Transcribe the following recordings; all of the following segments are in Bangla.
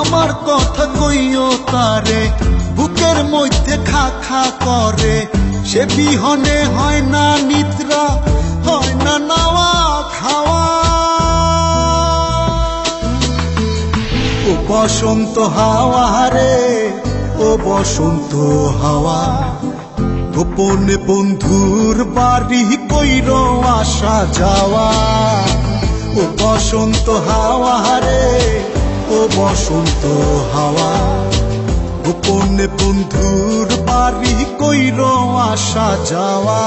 আমার কথা কইও তারে, বুকের মধ্যে খা খা করে। সে বিহনে হয় না নিদ্রা, হয় না নাওয়া খাওয়া। ও বসন্ত হাওয়া রে, ও বসন্ত হাওয়া। গোপনে বন্ধুর বাড়ি কইর আসা যাওয়া। ও বসন্ত হাওয়া রে বসন্ত হাওয়া। গোপনে বন্ধুর বাড়ি কইর আসা যাওয়া।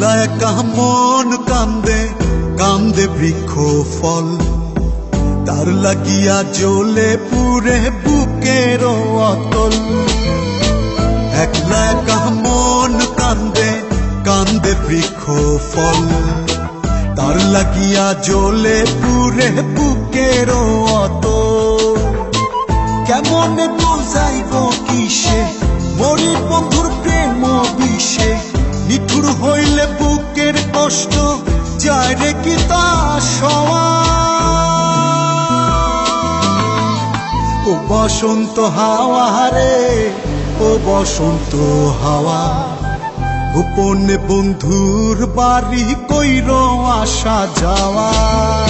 একা মন কান্দে কান্দে বৃক্ষ ফল। তার লাগিয়া জ্বলে পুরে বুকের অতল। একলা একা মন কান্দে কান্দে বৃক্ষ ফল। তার লাগিয়া জ্বলে পুরে বুকের অতল। কেমন বুঝাইব কিসে? মরি বন্ধুর প্রেম বিষে নিঠুর হইলে বুকের কষ্ট, যায় রে কি তা ও বসন্ত হাওয়া রে, ও বসন্ত হাওয়া। গোপনে বন্ধুর বাড়ি কইর আসা যাওয়া।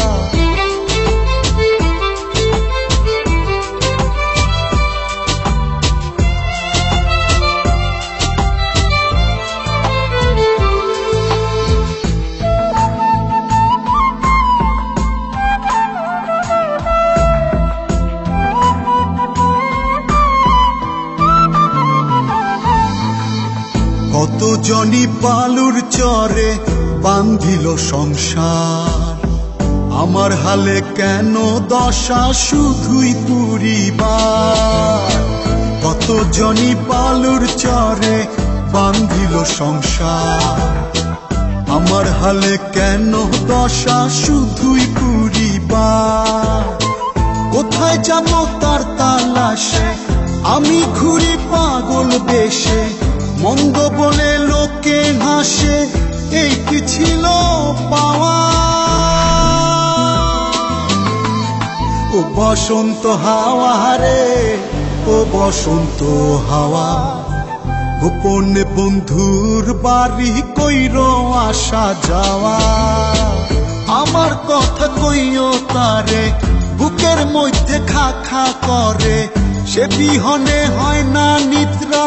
কত জনি চরে বান্ধিল সংসার? আমার হালে কেন দশা শুধুই পুরিবার? কত জনি চরে বান্ধিল সংসার? আমার হালে কেন দশা শুধুই পুরিবার? কোথায় যাব তার তালাশে? আমি ঘুরি পাগল বেশে মন্দ বলে লোকে হাসে, এই কি ছিল পাওয়া? ও বসন্ত হাওয়া রে ও বসন্ত হাওয়া। গোপনে বন্ধুর বাড়ি কইর আসা যাওয়া। আমার কথা কইও তারে, বুকের মধ্যে খা খা করে। সে বিহনে হয় না নিদ্রা